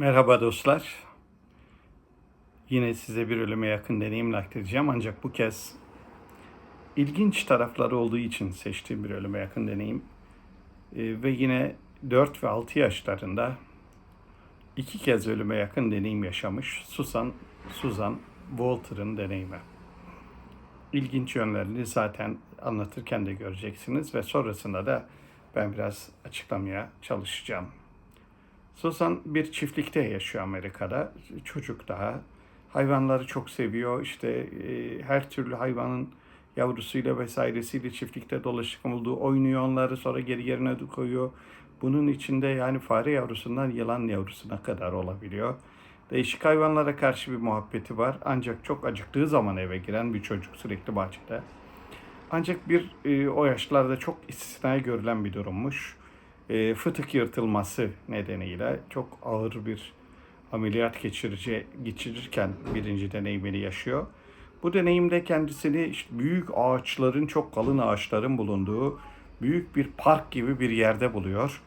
Merhaba dostlar. Yine size bir ölüme yakın deneyimle aktaracağım ancak bu kez ilginç tarafları olduğu için seçtiğim bir ölüme yakın deneyim. Ee, ve yine 4 ve 6 yaşlarında iki kez ölüme yakın deneyim yaşamış Susan, Susan Walter'ın deneyimi. İlginç yönlerini zaten anlatırken de göreceksiniz ve sonrasında da ben biraz açıklamaya çalışacağım. Susan bir çiftlikte yaşıyor Amerika'da. Çocuk daha. Hayvanları çok seviyor. İşte e, her türlü hayvanın yavrusuyla vesairesiyle çiftlikte dolaşık olduğu oynuyor onları sonra geri yerine koyuyor. Bunun içinde yani fare yavrusundan yılan yavrusuna kadar olabiliyor. Değişik hayvanlara karşı bir muhabbeti var. Ancak çok acıktığı zaman eve giren bir çocuk sürekli bahçede. Ancak bir e, o yaşlarda çok istisnai görülen bir durummuş. E, fıtık yırtılması nedeniyle çok ağır bir ameliyat geçirici, geçirirken birinci deneyimini yaşıyor. Bu deneyimde kendisini işte büyük ağaçların, çok kalın ağaçların bulunduğu büyük bir park gibi bir yerde buluyor.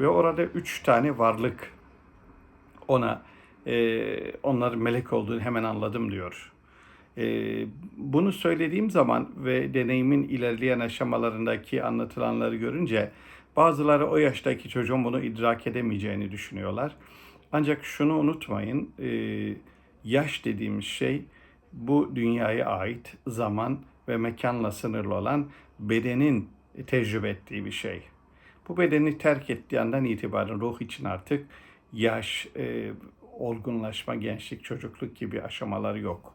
Ve orada üç tane varlık ona e, onların melek olduğunu hemen anladım diyor. E, bunu söylediğim zaman ve deneyimin ilerleyen aşamalarındaki anlatılanları görünce bazıları o yaştaki çocuğun bunu idrak edemeyeceğini düşünüyorlar. Ancak şunu unutmayın, e, yaş dediğimiz şey bu dünyaya ait zaman ve mekanla sınırlı olan bedenin tecrübe ettiği bir şey. Bu bedeni terk ettiği andan itibaren ruh için artık yaş, e, olgunlaşma, gençlik, çocukluk gibi aşamalar yok.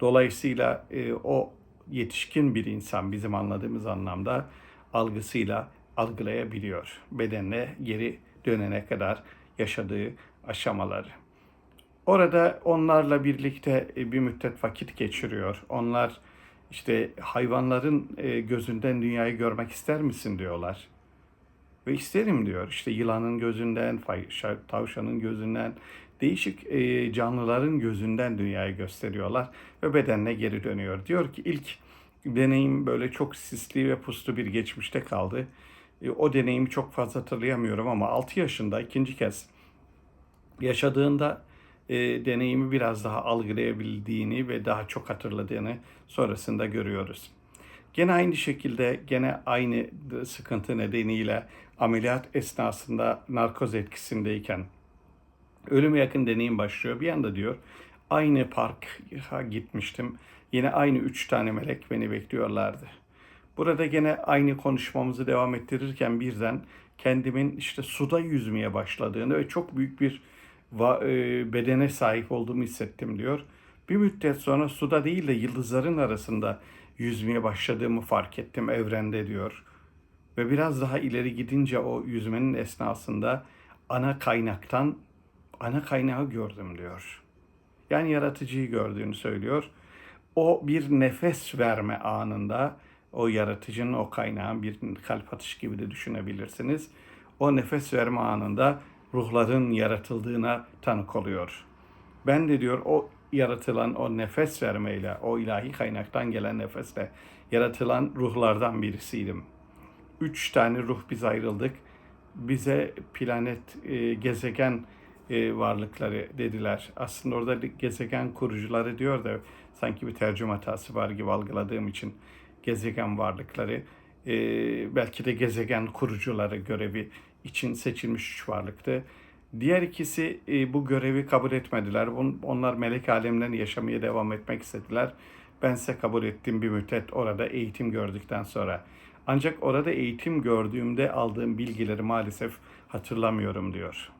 Dolayısıyla e, o yetişkin bir insan bizim anladığımız anlamda algısıyla algılayabiliyor. Bedenine geri dönene kadar yaşadığı aşamaları. Orada onlarla birlikte e, bir müddet vakit geçiriyor. Onlar işte hayvanların e, gözünden dünyayı görmek ister misin diyorlar. Ve isterim diyor. İşte yılanın gözünden, tavşanın gözünden, değişik e, canlıların gözünden dünyayı gösteriyorlar ve bedenine geri dönüyor. Diyor ki ilk deneyim böyle çok sisli ve puslu bir geçmişte kaldı. O deneyimi çok fazla hatırlayamıyorum ama 6 yaşında ikinci kez yaşadığında e, deneyimi biraz daha algılayabildiğini ve daha çok hatırladığını sonrasında görüyoruz. Gene aynı şekilde gene aynı sıkıntı nedeniyle ameliyat esnasında narkoz etkisindeyken ölüme yakın deneyim başlıyor. Bir anda diyor aynı parka gitmiştim. Yine aynı üç tane melek beni bekliyorlardı. Burada gene aynı konuşmamızı devam ettirirken birden kendimin işte suda yüzmeye başladığını ve çok büyük bir e, bedene sahip olduğumu hissettim diyor. Bir müddet sonra suda değil de yıldızların arasında yüzmeye başladığımı fark ettim evrende diyor. Ve biraz daha ileri gidince o yüzmenin esnasında ana kaynaktan ana kaynağı gördüm diyor. Yani yaratıcıyı gördüğünü söylüyor. O bir nefes verme anında o yaratıcının o kaynağın bir kalp atışı gibi de düşünebilirsiniz. O nefes verme anında ruhların yaratıldığına tanık oluyor. Ben de diyor o yaratılan o nefes vermeyle, o ilahi kaynaktan gelen nefesle yaratılan ruhlardan birisiydim. Üç tane ruh biz ayrıldık. Bize planet, e, gezegen e, varlıkları dediler. Aslında orada gezegen kurucuları diyor da sanki bir tercüme hatası var gibi algıladığım için gezegen varlıkları e, belki de gezegen kurucuları görevi için seçilmiş üç varlıktı. Diğer ikisi e, bu görevi kabul etmediler. Onlar melek alemlerinde yaşamaya devam etmek istediler. Bense kabul ettiğim bir müddet orada eğitim gördükten sonra. Ancak orada eğitim gördüğümde aldığım bilgileri maalesef hatırlamıyorum diyor.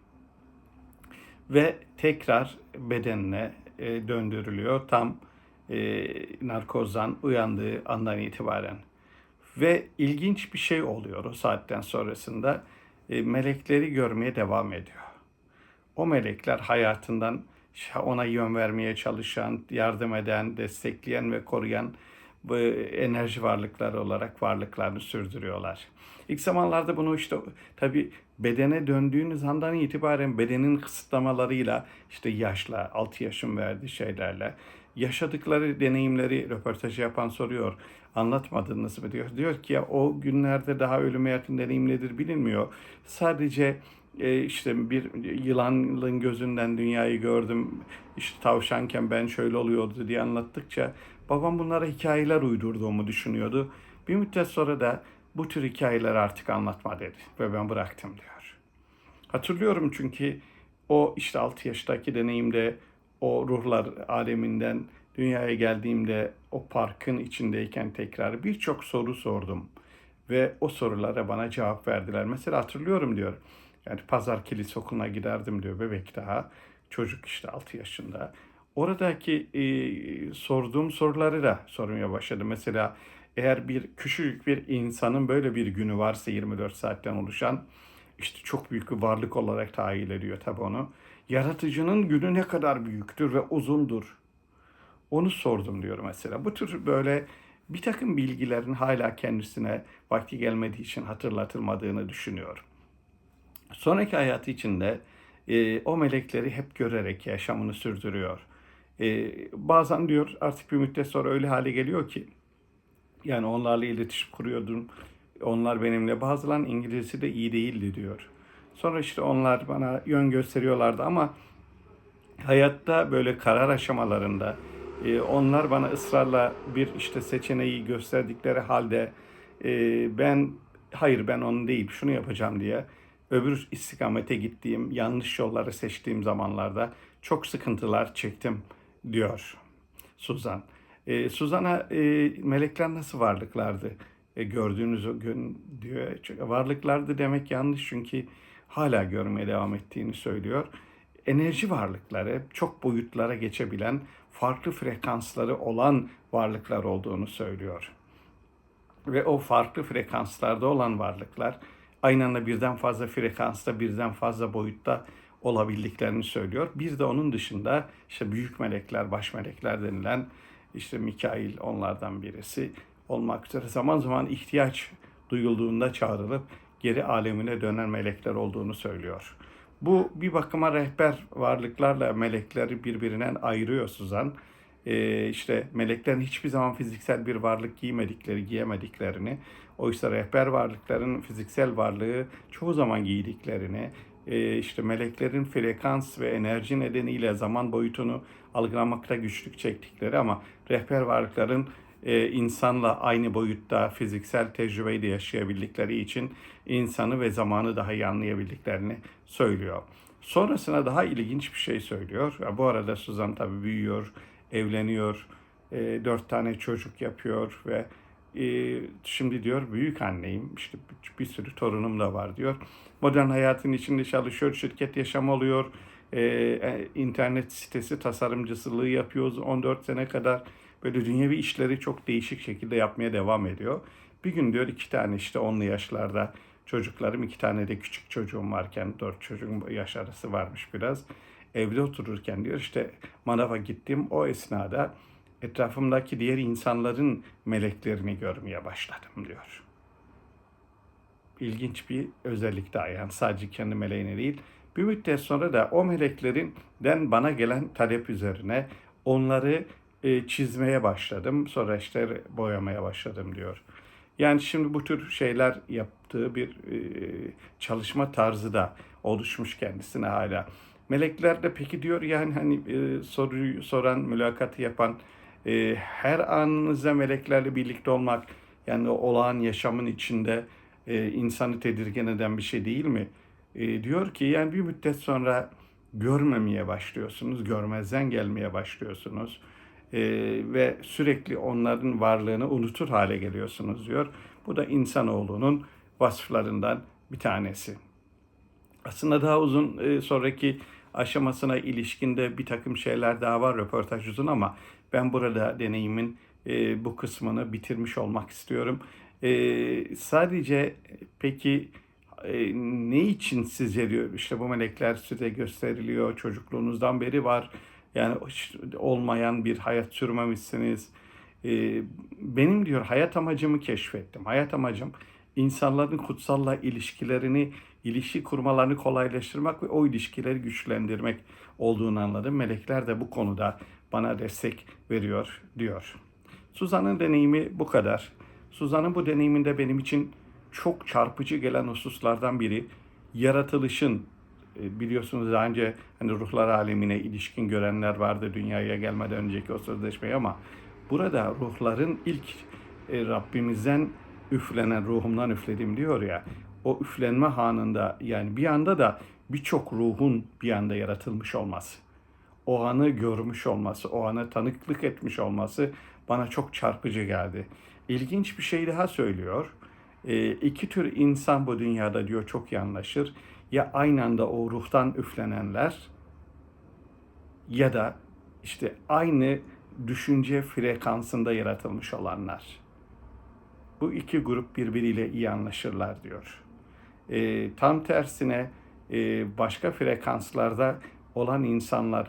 Ve tekrar bedenine e, döndürülüyor tam e, narkozdan uyandığı andan itibaren. Ve ilginç bir şey oluyor o saatten sonrasında. E, melekleri görmeye devam ediyor. O melekler hayatından ona yön vermeye çalışan, yardım eden, destekleyen ve koruyan bu enerji varlıkları olarak varlıklarını sürdürüyorlar. İlk zamanlarda bunu işte tabi bedene döndüğünüz andan itibaren bedenin kısıtlamalarıyla işte yaşla, 6 yaşın verdiği şeylerle yaşadıkları deneyimleri röportajı yapan soruyor. Anlatmadınız mı diyor. Diyor ki ya o günlerde daha ölüme yakın deneyim nedir bilinmiyor. Sadece e, işte bir yılanın gözünden dünyayı gördüm. İşte tavşanken ben şöyle oluyordu diye anlattıkça babam bunlara hikayeler uydurduğumu düşünüyordu. Bir müddet sonra da bu tür hikayeleri artık anlatma dedi ve ben bıraktım diyor. Hatırlıyorum çünkü o işte 6 yaştaki deneyimde o ruhlar aleminden dünyaya geldiğimde o parkın içindeyken tekrar birçok soru sordum. Ve o sorulara bana cevap verdiler. Mesela hatırlıyorum diyor. Yani pazar kilis okuluna giderdim diyor bebek daha. Çocuk işte 6 yaşında. Oradaki e, sorduğum soruları da sormaya başladım. Mesela eğer bir küçücük bir insanın böyle bir günü varsa 24 saatten oluşan işte çok büyük bir varlık olarak tahayyül ediyor tabi onu. Yaratıcının günü ne kadar büyüktür ve uzundur. Onu sordum diyor mesela. Bu tür böyle bir takım bilgilerin hala kendisine vakti gelmediği için hatırlatılmadığını düşünüyor. Sonraki hayatı içinde e, o melekleri hep görerek yaşamını sürdürüyor. E, bazen diyor artık bir müddet sonra öyle hale geliyor ki yani onlarla iletişim kuruyordum. Onlar benimle bazıların İngilizcesi de iyi değildi diyor. Sonra işte onlar bana yön gösteriyorlardı ama hayatta böyle karar aşamalarında e, onlar bana ısrarla bir işte seçeneği gösterdikleri halde e, ben hayır ben onu değil şunu yapacağım diye öbür istikamete gittiğim yanlış yolları seçtiğim zamanlarda çok sıkıntılar çektim diyor Suzan. E, Suzan'a e, melekler nasıl varlıklardı e, gördüğünüz o gün diyor. Varlıklardı demek yanlış çünkü hala görmeye devam ettiğini söylüyor. Enerji varlıkları çok boyutlara geçebilen farklı frekansları olan varlıklar olduğunu söylüyor. Ve o farklı frekanslarda olan varlıklar aynı anda birden fazla frekansta, birden fazla boyutta olabildiklerini söylüyor. Bir de onun dışında işte büyük melekler, baş melekler denilen işte Mikail onlardan birisi olmak üzere zaman zaman ihtiyaç duyulduğunda çağrılıp geri alemine dönen melekler olduğunu söylüyor. Bu bir bakıma rehber varlıklarla melekleri birbirinden ayırıyor Suzan. Ee, işte meleklerin hiçbir zaman fiziksel bir varlık giymedikleri, giyemediklerini, oysa rehber varlıkların fiziksel varlığı çoğu zaman giydiklerini, e, işte meleklerin frekans ve enerji nedeniyle zaman boyutunu algılamakta güçlük çektikleri ama rehber varlıkların e, insanla aynı boyutta fiziksel tecrübeyi de yaşayabildikleri için insanı ve zamanı daha iyi anlayabildiklerini söylüyor. Sonrasında daha ilginç bir şey söylüyor. Bu arada Suzan tabii büyüyor, evleniyor, e, dört tane çocuk yapıyor ve e, şimdi diyor büyük anneyim, işte bir sürü torunum da var diyor. Modern hayatın içinde çalışıyor, şirket yaşam oluyor, e, internet sitesi tasarımcısılığı yapıyoruz 14 sene kadar böyle dünyevi işleri çok değişik şekilde yapmaya devam ediyor. Bir gün diyor iki tane işte onlu yaşlarda çocuklarım, iki tane de küçük çocuğum varken, dört çocuğun yaş arası varmış biraz. Evde otururken diyor işte manava gittim. O esnada etrafımdaki diğer insanların meleklerini görmeye başladım diyor. İlginç bir özellik daha yani sadece kendi meleğine değil. Bir müddet sonra da o meleklerinden bana gelen talep üzerine onları e, çizmeye başladım. Sonra işte boyamaya başladım diyor. Yani şimdi bu tür şeyler yaptığı bir e, çalışma tarzı da oluşmuş kendisine hala. Melekler de peki diyor yani hani e, soruyu soran, mülakatı yapan e, her anınızda meleklerle birlikte olmak yani olağan yaşamın içinde e, insanı tedirgin eden bir şey değil mi? E, diyor ki yani bir müddet sonra görmemeye başlıyorsunuz, görmezden gelmeye başlıyorsunuz e, ve sürekli onların varlığını unutur hale geliyorsunuz diyor. Bu da insanoğlunun vasıflarından bir tanesi. Aslında daha uzun e, sonraki aşamasına ilişkinde bir takım şeyler daha var röportaj uzun ama ben burada deneyimin e, bu kısmını bitirmiş olmak istiyorum. E, sadece peki e, ne için sizce diyor işte bu melekler size gösteriliyor çocukluğunuzdan beri var yani olmayan bir hayat sürmemişsiniz. E, benim diyor hayat amacımı keşfettim. Hayat amacım insanların kutsalla ilişkilerini, ilişki kurmalarını kolaylaştırmak ve o ilişkileri güçlendirmek olduğunu anladım. Melekler de bu konuda bana destek veriyor diyor. Suzan'ın deneyimi bu kadar. Suzan'ın bu deneyiminde benim için çok çarpıcı gelen hususlardan biri yaratılışın biliyorsunuz daha önce hani ruhlar alemine ilişkin görenler vardı dünyaya gelmeden önceki o sözleşmeyi ama burada ruhların ilk e, Rabbimizden üflenen ruhumdan üfledim diyor ya o üflenme anında yani bir anda da birçok ruhun bir anda yaratılmış olması o anı görmüş olması, o anı tanıklık etmiş olması bana çok çarpıcı geldi. İlginç bir şey daha söylüyor. E, iki tür insan bu dünyada diyor çok iyi anlaşır. Ya aynı anda o ruhtan üflenenler ya da işte aynı düşünce frekansında yaratılmış olanlar. Bu iki grup birbiriyle iyi anlaşırlar diyor. E, tam tersine e, başka frekanslarda olan insanlar,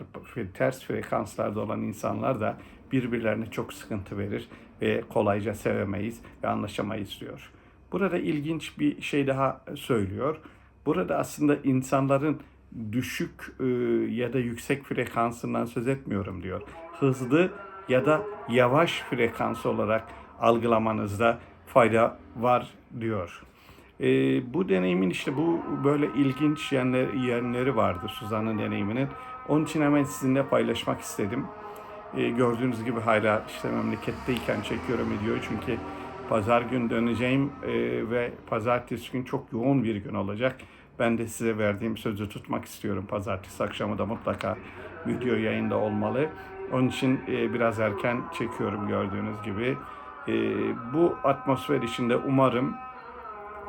ters frekanslarda olan insanlar da birbirlerine çok sıkıntı verir ve kolayca sevemeyiz ve anlaşamayız diyor. Burada ilginç bir şey daha söylüyor. Burada aslında insanların düşük e, ya da yüksek frekansından söz etmiyorum diyor. Hızlı ya da yavaş frekans olarak algılamanızda fayda var diyor. E, bu deneyimin işte bu böyle ilginç yerleri, yerleri vardı Suzan'ın deneyiminin. Onun için hemen sizinle paylaşmak istedim. E, gördüğünüz gibi hala işte memleketteyken çekiyorum videoyu çünkü pazar gün döneceğim e, ve pazartesi gün çok yoğun bir gün olacak. Ben de size verdiğim sözü tutmak istiyorum. Pazartesi akşamı da mutlaka video yayında olmalı. Onun için e, biraz erken çekiyorum gördüğünüz gibi. E, bu atmosfer içinde umarım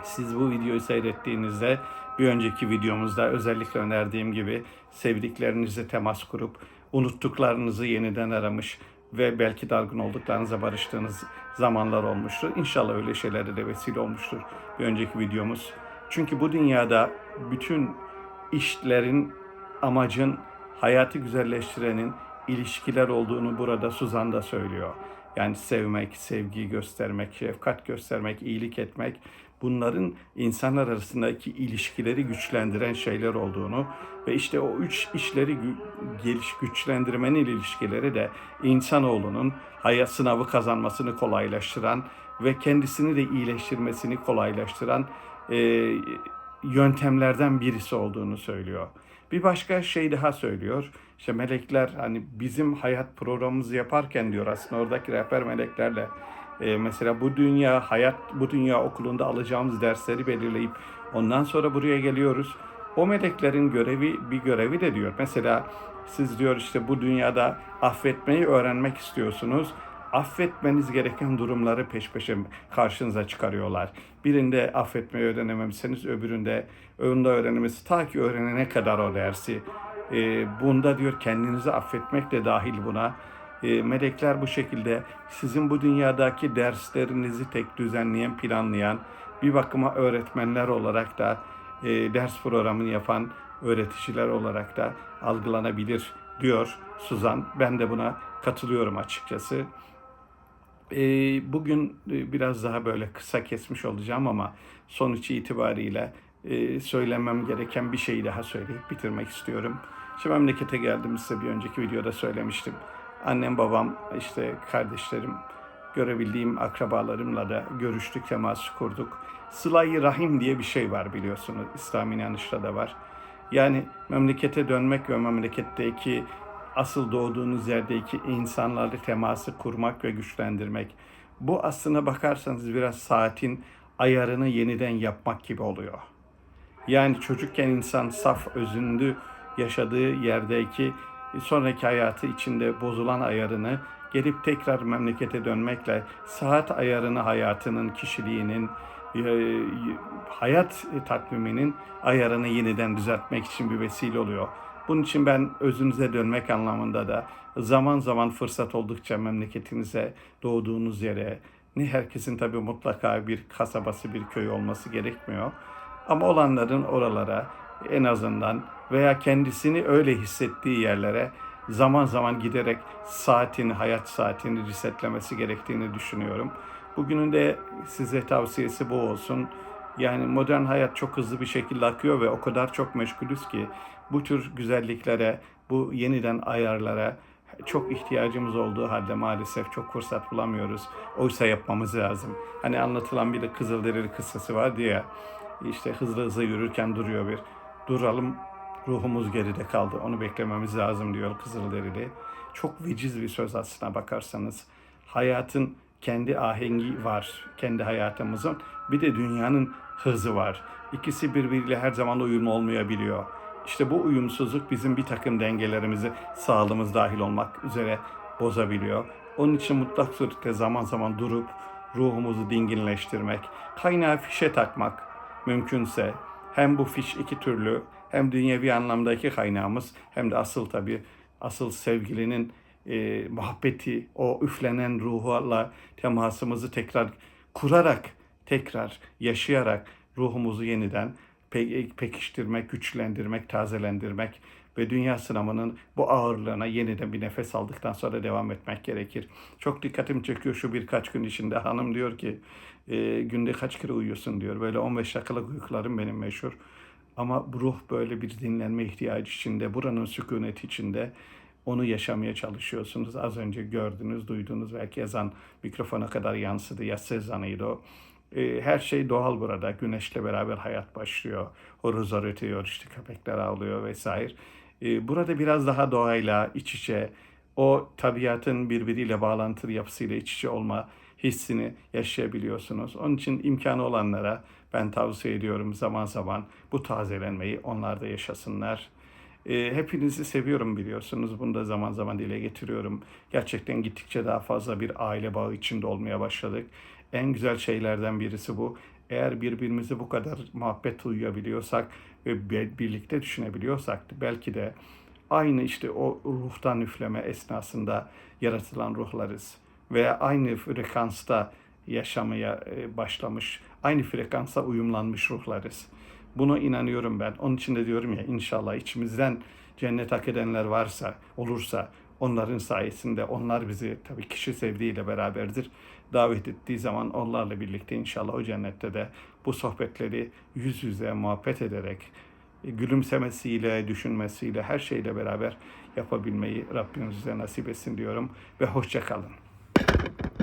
siz bu videoyu seyrettiğinizde bir önceki videomuzda özellikle önerdiğim gibi sevdiklerinizle temas kurup unuttuklarınızı yeniden aramış ve belki dargın olduklarınıza barıştığınız zamanlar olmuştur. İnşallah öyle şeylere de vesile olmuştur bir önceki videomuz. Çünkü bu dünyada bütün işlerin, amacın, hayatı güzelleştirenin ilişkiler olduğunu burada Suzan da söylüyor. Yani sevmek, sevgi göstermek, şefkat göstermek, iyilik etmek bunların insanlar arasındaki ilişkileri güçlendiren şeyler olduğunu ve işte o üç işleri geliş güçlendirmenin ilişkileri de insanoğlunun hayat sınavı kazanmasını kolaylaştıran ve kendisini de iyileştirmesini kolaylaştıran e, yöntemlerden birisi olduğunu söylüyor. Bir başka şey daha söylüyor. İşte melekler hani bizim hayat programımızı yaparken diyor aslında oradaki rehber meleklerle e, mesela bu dünya hayat bu dünya okulunda alacağımız dersleri belirleyip ondan sonra buraya geliyoruz. O meleklerin görevi bir görevi de diyor. Mesela siz diyor işte bu dünyada affetmeyi öğrenmek istiyorsunuz affetmeniz gereken durumları peş peşe karşınıza çıkarıyorlar. Birinde affetmeyi öğrenememişseniz öbüründe önünde öğrenemesi ta ki öğrenene kadar o dersi. E, bunda diyor kendinizi affetmek de dahil buna. E, melekler bu şekilde sizin bu dünyadaki derslerinizi tek düzenleyen, planlayan, bir bakıma öğretmenler olarak da e, ders programını yapan öğreticiler olarak da algılanabilir diyor Suzan. Ben de buna katılıyorum açıkçası. E, bugün biraz daha böyle kısa kesmiş olacağım ama sonuç itibariyle e, söylemem gereken bir şeyi daha söyleyip bitirmek istiyorum. Şimdi memlekete geldim size bir önceki videoda söylemiştim. Annem, babam, işte kardeşlerim, görebildiğim akrabalarımla da görüştük, temas kurduk. Sıla-i Rahim diye bir şey var biliyorsunuz. İslam inanışta da var. Yani memlekete dönmek ve memleketteki asıl doğduğunuz yerdeki insanlarla teması kurmak ve güçlendirmek. Bu aslına bakarsanız biraz saatin ayarını yeniden yapmak gibi oluyor. Yani çocukken insan saf özündü yaşadığı yerdeki sonraki hayatı içinde bozulan ayarını gelip tekrar memlekete dönmekle saat ayarını hayatının, kişiliğinin, e, hayat takviminin ayarını yeniden düzeltmek için bir vesile oluyor. Bunun için ben özünüze dönmek anlamında da zaman zaman fırsat oldukça memleketinize, doğduğunuz yere, ne herkesin tabii mutlaka bir kasabası, bir köy olması gerekmiyor. Ama olanların oralara en azından veya kendisini öyle hissettiği yerlere zaman zaman giderek saatini, hayat saatini resetlemesi gerektiğini düşünüyorum. Bugünün de size tavsiyesi bu olsun. Yani modern hayat çok hızlı bir şekilde akıyor ve o kadar çok meşgulüz ki bu tür güzelliklere, bu yeniden ayarlara çok ihtiyacımız olduğu halde maalesef çok fırsat bulamıyoruz. Oysa yapmamız lazım. Hani anlatılan bir de Kızılderili kıssası var diye işte hızlı hızlı yürürken duruyor bir. Duralım ruhumuz geride kaldı. Onu beklememiz lazım diyor Kızılderili. Çok veciz bir söz aslına bakarsanız. Hayatın kendi ahengi var. Kendi hayatımızın. Bir de dünyanın hızı var. İkisi birbiriyle her zaman uyumlu olmayabiliyor. İşte bu uyumsuzluk bizim bir takım dengelerimizi sağlığımız dahil olmak üzere bozabiliyor. Onun için mutlak surette zaman zaman durup ruhumuzu dinginleştirmek, kaynağı fişe takmak mümkünse hem bu fiş iki türlü hem dünyevi anlamdaki kaynağımız hem de asıl tabii asıl sevgilinin e, muhabbeti, o üflenen ruhla temasımızı tekrar kurarak, tekrar yaşayarak ruhumuzu yeniden pe- pekiştirmek, güçlendirmek, tazelendirmek ve dünya sınavının bu ağırlığına yeniden bir nefes aldıktan sonra devam etmek gerekir. Çok dikkatimi çekiyor şu birkaç gün içinde. Hanım diyor ki e, günde kaç kere uyuyorsun diyor. Böyle 15 dakikalık uykularım benim meşhur. Ama ruh böyle bir dinlenme ihtiyacı içinde, buranın sükuneti içinde onu yaşamaya çalışıyorsunuz. Az önce gördünüz, duydunuz belki ezan mikrofona kadar yansıdı. Yatsı ezanıydı o. E, her şey doğal burada. Güneşle beraber hayat başlıyor. Horozlar ötüyor, işte köpekler ağlıyor vesaire. E, burada biraz daha doğayla iç içe, o tabiatın birbiriyle bağlantılı yapısıyla iç içe olma hissini yaşayabiliyorsunuz. Onun için imkanı olanlara ben tavsiye ediyorum zaman zaman bu tazelenmeyi onlar da yaşasınlar. E, hepinizi seviyorum biliyorsunuz. Bunu da zaman zaman dile getiriyorum. Gerçekten gittikçe daha fazla bir aile bağı içinde olmaya başladık. En güzel şeylerden birisi bu. Eğer birbirimizi bu kadar muhabbet duyabiliyorsak ve birlikte düşünebiliyorsak belki de aynı işte o ruhtan üfleme esnasında yaratılan ruhlarız veya aynı frekansta yaşamaya e, başlamış, aynı frekansa uyumlanmış ruhlarız. Buna inanıyorum ben. Onun için de diyorum ya inşallah içimizden cennet hak edenler varsa, olursa onların sayesinde onlar bizi tabii kişi sevdiğiyle beraberdir. Davet ettiği zaman onlarla birlikte inşallah o cennette de bu sohbetleri yüz yüze muhabbet ederek gülümsemesiyle, düşünmesiyle, her şeyle beraber yapabilmeyi Rabbimiz bize nasip etsin diyorum ve hoşça kalın.